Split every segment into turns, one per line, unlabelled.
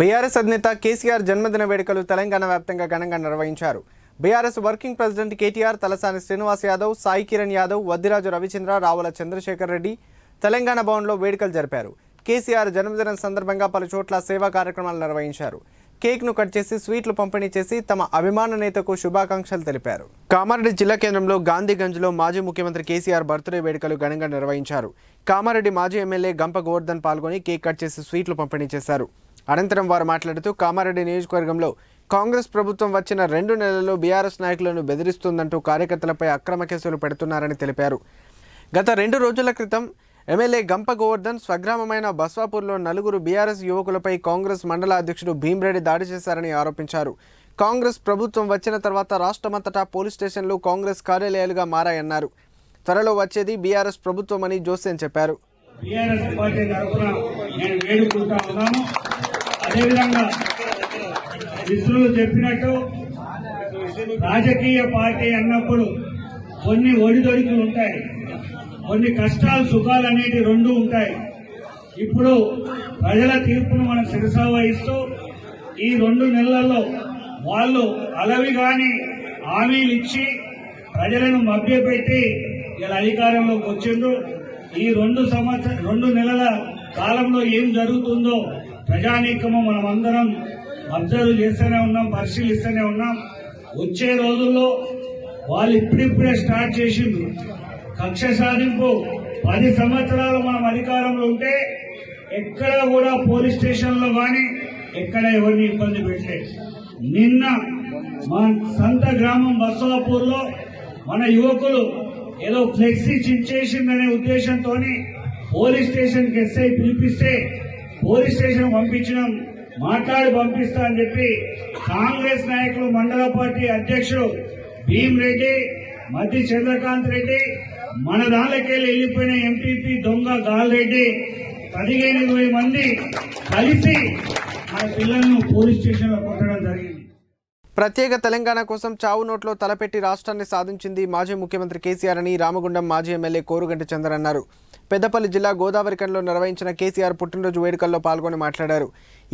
BRS అధినేత కేసీఆర్ జన్మదిన వేడుకలు తెలంగాణ వ్యాప్తంగా ఘనంగా నిర్వహించారు BRS working president KTR Talasani Srinivas Yadav Sai Kiran Yadav Vaddiraju Ravichandra Ravula Chandrashekar Reddy Telangana భవన్లో వేడుకలు జరిపారు కేసీఆర్ జన్మదినం సందర్భంగా పలు చోట్ల సేవా కార్యక్రమాలు నిర్వహించారు కేక్ను కట్ చేసి స్వీట్లు పంపిణీ చేసి తమ అభిమాన నేతకు శుభాకాంక్షలు తెలిపారు కామారెడ్డి జిల్లా కేంద్రంలో గాంధీగంజ్లో మాజీ ముఖ్యమంత్రి కేసీఆర్ బర్త్డే వేడుకలు ఘనంగా నిర్వహించారు కామారెడ్డి మాజీ ఎమ్మెల్యే గంప గోవర్ధన్ పాల్గొని కేక్ కట్ చేసి స్వీట్లు పంపిణీ చేశారు అనంతరం వారు మాట్లాడుతూ కామారెడ్డి నియోజకవర్గంలో కాంగ్రెస్ ప్రభుత్వం వచ్చిన రెండు నెలల్లో బీఆర్ఎస్ నాయకులను బెదిరిస్తుందంటూ కార్యకర్తలపై అక్రమ కేసులు పెడుతున్నారని తెలిపారు గత రెండు రోజుల క్రితం ఎమ్మెల్యే గంప గోవర్ధన్ స్వగ్రామమైన బస్వాపూర్లో నలుగురు బీఆర్ఎస్ యువకులపై కాంగ్రెస్ మండల అధ్యక్షుడు భీమ్రెడ్డి దాడి చేశారని ఆరోపించారు కాంగ్రెస్ ప్రభుత్వం వచ్చిన తర్వాత రాష్ట్రమంతటా పోలీస్ స్టేషన్లు కాంగ్రెస్ కార్యాలయాలుగా మారాయన్నారు త్వరలో వచ్చేది బీఆర్ఎస్ ప్రభుత్వం అని జోస్యం చెప్పారు
అదేవిధంగా మిత్రులు చెప్పినట్టు రాజకీయ పార్టీ అన్నప్పుడు కొన్ని ఒడిదొడుకులు ఉంటాయి కొన్ని కష్టాలు సుఖాలు అనేవి రెండు ఉంటాయి ఇప్పుడు ప్రజల తీర్పును మనం శిరసావహిస్తూ ఈ రెండు నెలలలో వాళ్ళు అలవి కాని హామీలు ఇచ్చి ప్రజలను మభ్యపెట్టి ఇలా అధికారంలోకి వచ్చిండ్రు ఈ రెండు సంవత్సర రెండు నెలల కాలంలో ఏం జరుగుతుందో ప్రజానీకము మనం అందరం అబ్జర్వ్ చేస్తూనే ఉన్నాం పరిశీలిస్తూనే ఉన్నాం వచ్చే రోజుల్లో వాళ్ళు ఇప్పుడిప్పుడే స్టార్ట్ చేసిండ్రు కక్ష సాధింపు పది సంవత్సరాలు మనం అధికారంలో ఉంటే ఎక్కడ కూడా పోలీస్ స్టేషన్లో కానీ ఎక్కడ ఎవరిని ఇబ్బంది పెట్టలేదు నిన్న మా సంత గ్రామం లో మన యువకులు ఏదో ఫ్లెక్సీ చించేసిందనే ఉద్దేశంతో పోలీస్ స్టేషన్కి ఎస్ఐ పిలిపిస్తే పోలీస్ స్టేషన్ పంపించినాం మాట్లాడి పంపిస్తా అని చెప్పి కాంగ్రెస్ నాయకులు మండల పార్టీ అధ్యక్షుడు భీమ్ రెడ్డి మద్ది చంద్రకాంత్ రెడ్డి మన దానికెళ్ళి వెళ్ళిపోయిన ఎంపీపీ దొంగ గాల్రెడ్డి పదిహేను మంది కలిసి ఆ పిల్లలను పోలీస్ స్టేషన్లో కొట్టడం
ప్రత్యేక తెలంగాణ కోసం చావు నోట్లో తలపెట్టి రాష్ట్రాన్ని సాధించింది మాజీ ముఖ్యమంత్రి కేసీఆర్ అని రామగుండం మాజీ ఎమ్మెల్యే కోరుగంటి చందర్ అన్నారు పెద్దపల్లి జిల్లా గోదావరికంలో నిర్వహించిన కేసీఆర్ పుట్టినరోజు వేడుకల్లో పాల్గొని మాట్లాడారు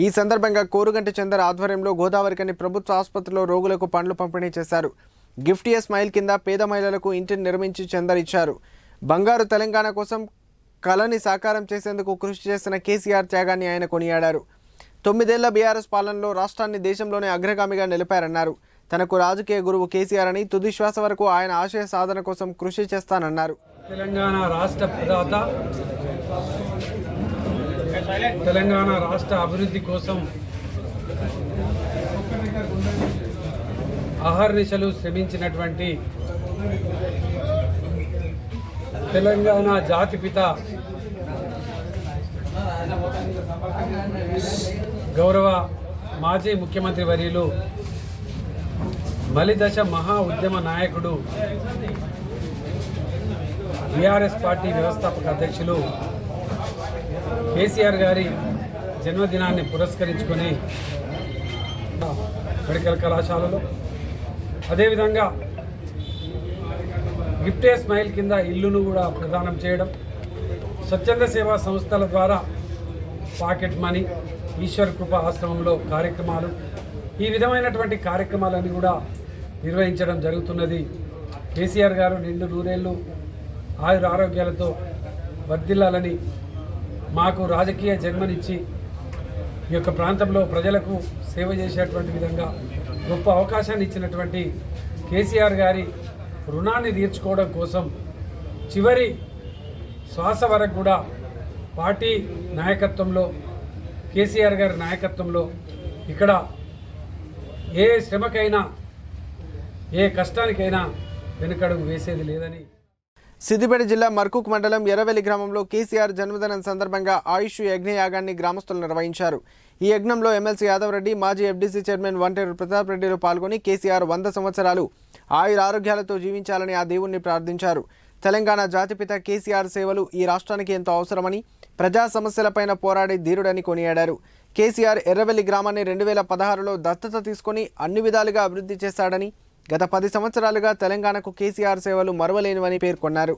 ఈ సందర్భంగా కోరుగంటి చందర్ ఆధ్వర్యంలో గోదావరికని ప్రభుత్వ ఆసుపత్రిలో రోగులకు పండ్లు పంపిణీ చేశారు గిఫ్ట్ ఇయర్ స్మైల్ కింద పేద మహిళలకు ఇంటిని నిర్మించి చందర్ ఇచ్చారు బంగారు తెలంగాణ కోసం కళని సాకారం చేసేందుకు కృషి చేసిన కేసీఆర్ త్యాగాన్ని ఆయన కొనియాడారు తొమ్మిదేళ్ల బీఆర్ఎస్ పాలనలో రాష్ట్రాన్ని దేశంలోనే అగ్రగామిగా నిలిపారన్నారు తనకు రాజకీయ గురువు కేసీఆర్ అని తుది శ్వాస వరకు ఆయన ఆశయ సాధన కోసం కృషి చేస్తానన్నారు
తెలంగాణ రాష్ట్ర ప్రదాత తెలంగాణ రాష్ట్ర అభివృద్ధి కోసం అహర్నిశలు శ్రమించినటువంటి తెలంగాణ జాతిపిత గౌరవ మాజీ ముఖ్యమంత్రి వర్యులు బలిదశ మహా ఉద్యమ నాయకుడు బీఆర్ఎస్ పార్టీ వ్యవస్థాపక అధ్యక్షులు కేసీఆర్ గారి జన్మదినాన్ని పురస్కరించుకొని మెడికల్ కళాశాలలో అదేవిధంగా గిఫ్టే స్మైల్ కింద ఇల్లును కూడా ప్రదానం చేయడం స్వచ్ఛంద సేవా సంస్థల ద్వారా పాకెట్ మనీ ఈశ్వర్ కృప ఆశ్రమంలో కార్యక్రమాలు ఈ విధమైనటువంటి కార్యక్రమాలన్నీ కూడా నిర్వహించడం జరుగుతున్నది కేసీఆర్ గారు నిండు నూరేళ్ళు ఆయుర ఆరోగ్యాలతో వర్ధిల్లాలని మాకు రాజకీయ జన్మనిచ్చి ఈ యొక్క ప్రాంతంలో ప్రజలకు సేవ చేసేటువంటి విధంగా గొప్ప అవకాశాన్ని ఇచ్చినటువంటి కేసీఆర్ గారి రుణాన్ని తీర్చుకోవడం కోసం చివరి శ్వాస వరకు కూడా పార్టీ నాయకత్వంలో కేసీఆర్ గారి నాయకత్వంలో ఇక్కడ ఏ శ్రమకైనా ఏ కష్టానికైనా వెనుకడుగు వేసేది లేదని
సిద్దిపేట జిల్లా మర్కుక్ మండలం ఎర్రవెల్లి గ్రామంలో కేసీఆర్ జన్మదినం సందర్భంగా ఆయుష్ యజ్ఞయాగాన్ని గ్రామస్తులు నిర్వహించారు ఈ యజ్ఞంలో ఎమ్మెల్సీ యాదవ్ రెడ్డి మాజీ ఎఫ్డీసీ చైర్మన్ వంటేరు ప్రతాప్ రెడ్డిలు పాల్గొని కేసీఆర్ వంద సంవత్సరాలు ఆయుర ఆరోగ్యాలతో జీవించాలని ఆ దేవుణ్ణి ప్రార్థించారు తెలంగాణ జాతిపిత కేసీఆర్ సేవలు ఈ రాష్ట్రానికి ఎంతో అవసరమని ప్రజా సమస్యలపైన పోరాడే ధీరుడని కొనియాడారు కేసీఆర్ ఎర్రవెల్లి గ్రామాన్ని రెండు వేల పదహారులో దత్తత తీసుకొని అన్ని విధాలుగా అభివృద్ధి చేశాడని గత పది సంవత్సరాలుగా తెలంగాణకు కేసీఆర్ సేవలు మరవలేనివని పేర్కొన్నారు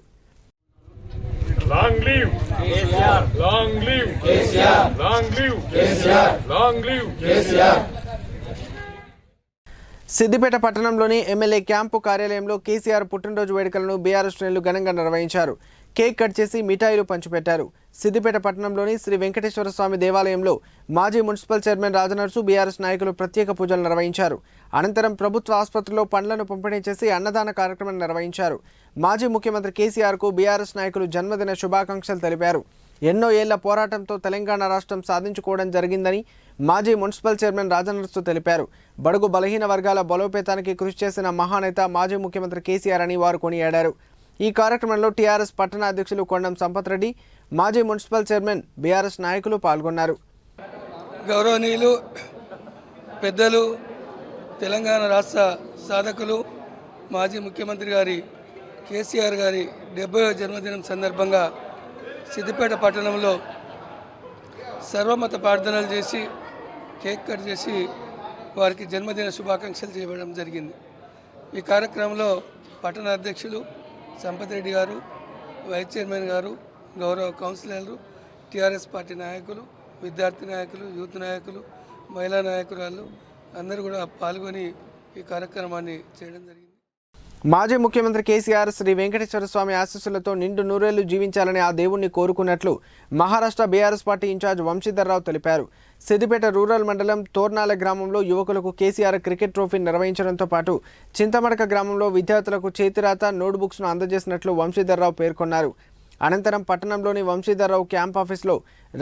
సిద్దిపేట పట్టణంలోని ఎమ్మెల్యే క్యాంపు కార్యాలయంలో కేసీఆర్ పుట్టినరోజు వేడుకలను బీఆర్ఎస్ శ్రేణులు ఘనంగా నిర్వహించారు కేక్ కట్ చేసి మిఠాయిలు పంచిపెట్టారు సిద్దిపేట పట్టణంలోని శ్రీ వెంకటేశ్వర స్వామి దేవాలయంలో మాజీ మున్సిపల్ చైర్మన్ రాజనర్సు బీఆర్ఎస్ నాయకులు ప్రత్యేక పూజలు నిర్వహించారు అనంతరం ప్రభుత్వ ఆసుపత్రిలో పండ్లను పంపిణీ చేసి అన్నదాన కార్యక్రమం నిర్వహించారు మాజీ ముఖ్యమంత్రి కేసీఆర్కు బీఆర్ఎస్ నాయకులు జన్మదిన శుభాకాంక్షలు తెలిపారు ఎన్నో ఏళ్ల పోరాటంతో తెలంగాణ రాష్ట్రం సాధించుకోవడం జరిగిందని మాజీ మున్సిపల్ చైర్మన్ రాజనరసు తెలిపారు బడుగు బలహీన వర్గాల బలోపేతానికి కృషి చేసిన మహానేత మాజీ ముఖ్యమంత్రి కేసీఆర్ అని వారు కొనియాడారు ఈ కార్యక్రమంలో టీఆర్ఎస్ పట్టణ అధ్యక్షులు కొండం సంపత్ రెడ్డి మాజీ మున్సిపల్ చైర్మన్ బీఆర్ఎస్ నాయకులు పాల్గొన్నారు
గౌరవనీయులు పెద్దలు తెలంగాణ రాష్ట్ర సాధకులు మాజీ ముఖ్యమంత్రి గారి కేసీఆర్ గారి డెబ్బై జన్మదినం సందర్భంగా సిద్దిపేట పట్టణంలో సర్వమత ప్రార్థనలు చేసి కేక్ కట్ చేసి వారికి జన్మదిన శుభాకాంక్షలు చేయడం జరిగింది ఈ కార్యక్రమంలో పట్టణ అధ్యక్షులు సంపతిరెడ్డి గారు వైస్ చైర్మన్ గారు గౌరవ కౌన్సిలర్లు టీఆర్ఎస్ పార్టీ నాయకులు విద్యార్థి నాయకులు యూత్ నాయకులు మహిళా నాయకురాలు అందరూ కూడా పాల్గొని ఈ కార్యక్రమాన్ని చేయడం జరిగింది
మాజీ ముఖ్యమంత్రి కేసీఆర్ శ్రీ వెంకటేశ్వర స్వామి ఆశీస్సులతో నిండు నూరేళ్లు జీవించాలని ఆ దేవుణ్ణి కోరుకున్నట్లు Maharashtra BRS party incharge Vamshidhar Rao తెలిపారు సిద్దిపేట రూరల్ మండలం తోర్నాల గ్రామంలో యువకులకు కేసీఆర్ క్రికెట్ ట్రోఫీ నిర్వహించడంతో పాటు చింతమడక గ్రామంలో విద్యార్థులకు చేతిరాత నోట్బుక్స్ను అందజేసినట్లు వంశీధర్రావు పేర్కొన్నారు అనంతరం పట్టణంలోని వంశీధర్రావు క్యాంప్ ఆఫీస్లో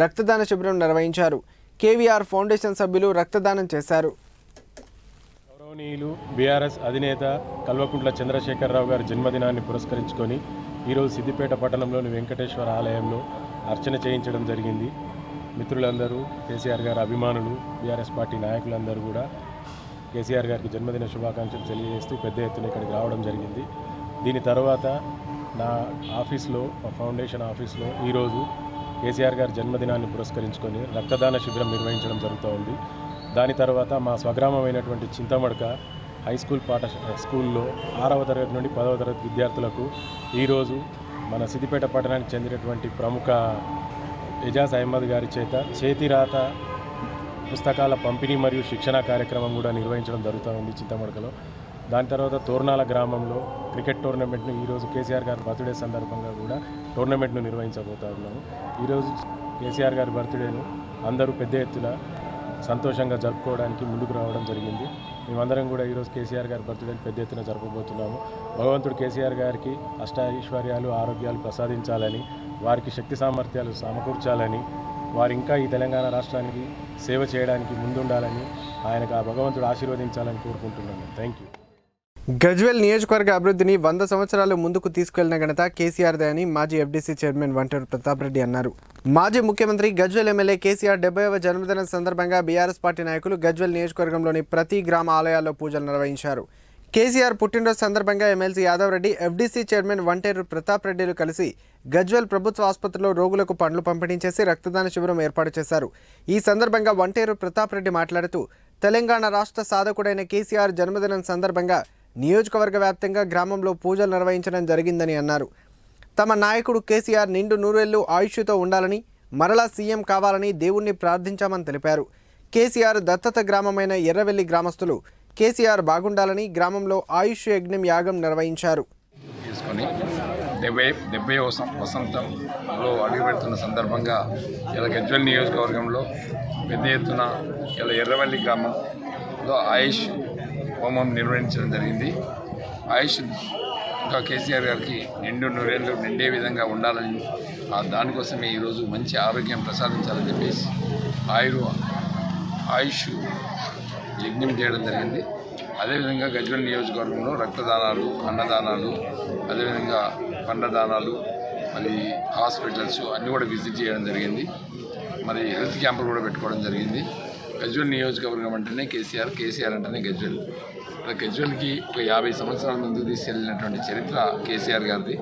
రక్తదాన శిబిరం నిర్వహించారు కేవీఆర్ ఫౌండేషన్ సభ్యులు రక్తదానం చేశారు
గౌనీయులు బీఆర్ఎస్ అధినేత కల్వకుంట్ల చంద్రశేఖరరావు గారి జన్మదినాన్ని పురస్కరించుకొని ఈరోజు సిద్దిపేట పట్టణంలోని వెంకటేశ్వర ఆలయంలో అర్చన చేయించడం జరిగింది మిత్రులందరూ కేసీఆర్ గారి అభిమానులు బీఆర్ఎస్ పార్టీ నాయకులందరూ కూడా కేసీఆర్ గారికి జన్మదిన శుభాకాంక్షలు తెలియజేస్తూ పెద్ద ఎత్తున ఇక్కడికి రావడం జరిగింది దీని తర్వాత నా ఆఫీస్లో మా ఫౌండేషన్ ఆఫీస్లో ఈరోజు కేసీఆర్ గారి జన్మదినాన్ని పురస్కరించుకొని రక్తదాన శిబిరం నిర్వహించడం జరుగుతూ ఉంది దాని తర్వాత మా స్వగ్రామమైనటువంటి చింతమడక హై స్కూల్ పాఠశాల స్కూల్లో ఆరవ తరగతి నుండి పదవ తరగతి విద్యార్థులకు ఈరోజు మన సిద్దిపేట పట్టణానికి చెందినటువంటి ప్రముఖ ఎజాజ్ అహ్మద్ గారి చేత చేతిరాత పుస్తకాల పంపిణీ మరియు శిక్షణ కార్యక్రమం కూడా నిర్వహించడం జరుగుతూ ఉంది చింతమడకలో దాని తర్వాత తోర్నాల గ్రామంలో క్రికెట్ టోర్నమెంట్ను ఈరోజు కేసీఆర్ గారి బర్త్డే సందర్భంగా కూడా టోర్నమెంట్ను నిర్వహించబోతున్నాము ఉన్నాము ఈరోజు కేసీఆర్ గారి బర్త్డేను అందరూ పెద్ద ఎత్తున సంతోషంగా జరుపుకోవడానికి ముందుకు రావడం జరిగింది మేమందరం కూడా ఈరోజు కేసీఆర్ గారి బర్త్డేని పెద్ద ఎత్తున జరపబోతున్నాము భగవంతుడు కేసీఆర్ గారికి అష్ట ఐశ్వర్యాలు ఆరోగ్యాలు ప్రసాదించాలని వారికి శక్తి సామర్థ్యాలు సమకూర్చాలని వారు ఇంకా ఈ తెలంగాణ రాష్ట్రానికి సేవ చేయడానికి ముందుండాలని ఆయనకు ఆ భగవంతుడు ఆశీర్వదించాలని కోరుకుంటున్నాను థ్యాంక్ యూ
గజ్వేల్ నియోజకవర్గ అభివృద్ధిని వంద సంవత్సరాలు ముందుకు తీసుకెళ్లిన ఘనత కేసీఆర్దే అని మాజీ ఎఫ్డీసీ చైర్మన్ వంటూరు ప్రతాప్ రెడ్డి అన్నారు మాజీ ముఖ్యమంత్రి గజ్వేల్ ఎమ్మెల్యే కేసీఆర్ డెబ్బైవ జన్మదిన సందర్భంగా బీఆర్ఎస్ పార్టీ నాయకులు గజ్వేల్ నియోజకవర్గంలోని ప్రతి గ్రామ ఆలయాల్లో పూజలు నిర్వహించారు కేసీఆర్ పుట్టినరోజు సందర్భంగా MLC Yadav Reddy FDC chairman Vanteru Pratap రెడ్డిలు కలిసి గజ్వేల్ ప్రభుత్వ ఆసుపత్రిలో రోగులకు పండ్లు పంపిణీ చేసి రక్తదాన శిబిరం ఏర్పాటు చేశారు ఈ సందర్భంగా వంటేరు ప్రతాప్ రెడ్డి మాట్లాడుతూ తెలంగాణ రాష్ట్ర సాధకుడైన కేసీఆర్ జన్మదినం సందర్భంగా నియోజకవర్గ వ్యాప్తంగా గ్రామంలో పూజలు నిర్వహించడం జరిగిందని అన్నారు తమ నాయకుడు కేసీఆర్ నిండు నూరేళ్లు ఆయుష్తో ఉండాలని మరలా సీఎం కావాలని దేవుణ్ణి ప్రార్థించామని తెలిపారు కేసీఆర్ దత్తత గ్రామమైన ఎర్రవెల్లి గ్రామస్తులు కేసీఆర్ బాగుండాలని గ్రామంలో ఆయుష్ యజ్ఞం యాగం నిర్వహించారు
డెబ్బై డెబ్బై వసంతంలో అడుగుపెడుతున్న సందర్భంగా ఇలా గజ్వల్ నియోజకవర్గంలో పెద్ద ఎత్తున ఇలా ఎర్రవల్లి గ్రామంలో ఆయుష్ హోమం నిర్వహించడం జరిగింది ఆయుష్ ఇంకా కేసీఆర్ గారికి నిండు నూరేళ్ళు నిండే విధంగా ఉండాలని దానికోసమే ఈరోజు మంచి ఆరోగ్యం ప్రసాదించాలని చెప్పేసి ఆయురు ఆయుష్ యజ్ఞం చేయడం జరిగింది అదేవిధంగా గజ్వల్ నియోజకవర్గంలో రక్తదానాలు అన్నదానాలు అదేవిధంగా పండదానాలు మరి హాస్పిటల్స్ అన్నీ కూడా విజిట్ చేయడం జరిగింది మరి హెల్త్ క్యాంపులు కూడా పెట్టుకోవడం జరిగింది గజ్వల్ నియోజకవర్గం అంటేనే కేసీఆర్ కేసీఆర్ అంటేనే గజ్వెల్ గజ్వెల్కి ఒక యాభై సంవత్సరాల ముందు తీసుకెళ్ళినటువంటి చరిత్ర కేసీఆర్ గారిది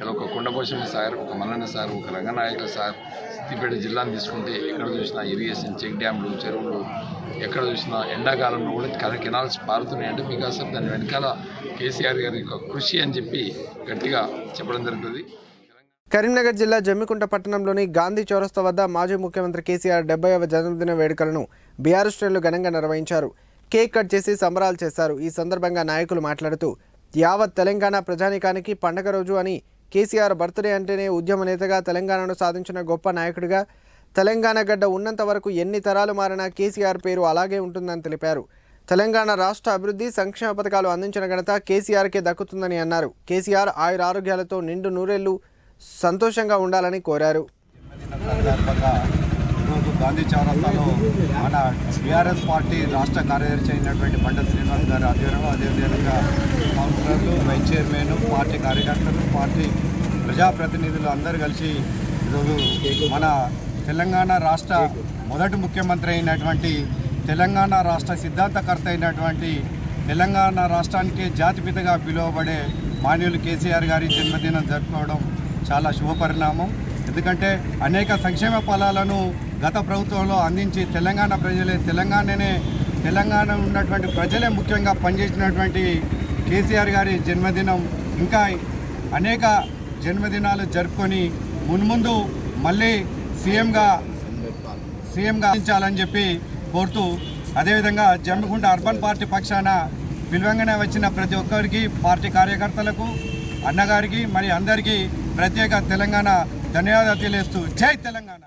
ఇలా ఒక కొండపోషమ్మ సార్ ఒక మల్లన్న సార్ ఒక రంగనాయకుల సార్ సిద్దిపేట జిల్లాను తీసుకుంటే ఎక్కడ చూసినా ఇరిగేషన్ చెక్ డ్యామ్లు చెరువులు ఎక్కడ చూసినా ఎండాకాలంలో కూడా కలర్ కెనాల్స్ పారుతున్నాయి అంటే మీకు అసలు దాని వెనకాల కేసీఆర్ గారి యొక్క కృషి అని చెప్పి గట్టిగా చెప్పడం జరుగుతుంది
కరీంనగర్ జిల్లా జమ్మికుంట పట్టణంలోని గాంధీ చౌరస్తా వద్ద మాజీ ముఖ్యమంత్రి కేసీఆర్ డెబ్బైవ జన్మదిన వేడుకలను బీఆర్ శ్రేణులు ఘనంగా నిర్వహించారు కేక్ కట్ చేసి సంబరాలు చేశారు ఈ సందర్భంగా నాయకులు మాట్లాడుతూ యావత్ తెలంగాణ ప్రజానీకానికి పండగ రోజు అని కేసీఆర్ బర్త్డే అంటేనే ఉద్యమ నేతగా తెలంగాణను సాధించిన గొప్ప నాయకుడిగా తెలంగాణ గడ్డ ఉన్నంత వరకు ఎన్ని తరాలు మారినా కేసీఆర్ పేరు అలాగే ఉంటుందని తెలిపారు తెలంగాణ రాష్ట్ర అభివృద్ధి సంక్షేమ పథకాలు అందించిన ఘనత కేసీఆర్కే దక్కుతుందని అన్నారు కేసీఆర్ ఆయుర ఆరోగ్యాలతో నిండు నూరేళ్లు సంతోషంగా ఉండాలని కోరారు
ఈరోజు గాంధీ చౌరస్తాలో మన బీఆర్ఎస్ పార్టీ రాష్ట్ర కార్యదర్శి అయినటువంటి బండ శ్రీనివాస్ గారు ఆధ్వర్యంలో అదేవిధంగా కౌన్సిలర్లు వైస్ చైర్మన్ పార్టీ కార్యకర్తలు పార్టీ ప్రజాప్రతినిధులు అందరూ కలిసి ఈరోజు మన తెలంగాణ రాష్ట్ర మొదటి ముఖ్యమంత్రి అయినటువంటి తెలంగాణ రాష్ట్ర సిద్ధాంతకర్త అయినటువంటి తెలంగాణ రాష్ట్రానికి జాతిపితగా పిలువబడే మాన్యులు కేసీఆర్ గారి జన్మదినం జరుపుకోవడం చాలా శుభపరిణామం ఎందుకంటే అనేక సంక్షేమ ఫలాలను గత ప్రభుత్వంలో అందించి తెలంగాణ ప్రజలే తెలంగాణనే తెలంగాణ ఉన్నటువంటి ప్రజలే ముఖ్యంగా పనిచేసినటువంటి కేసీఆర్ గారి జన్మదినం ఇంకా అనేక జన్మదినాలు జరుపుకొని మున్ముందు మళ్ళీ సీఎంగా సీఎంగా అందించాలని చెప్పి కోరుతూ అదేవిధంగా జమ్మిగుంట అర్బన్ పార్టీ పక్షాన విలువంగానే వచ్చిన ప్రతి ఒక్కరికి పార్టీ కార్యకర్తలకు అన్నగారికి మరి అందరికీ ప్రత్యేక తెలంగాణ ధన్యవాదాలు తెలియజేస్తూ జై తెలంగాణ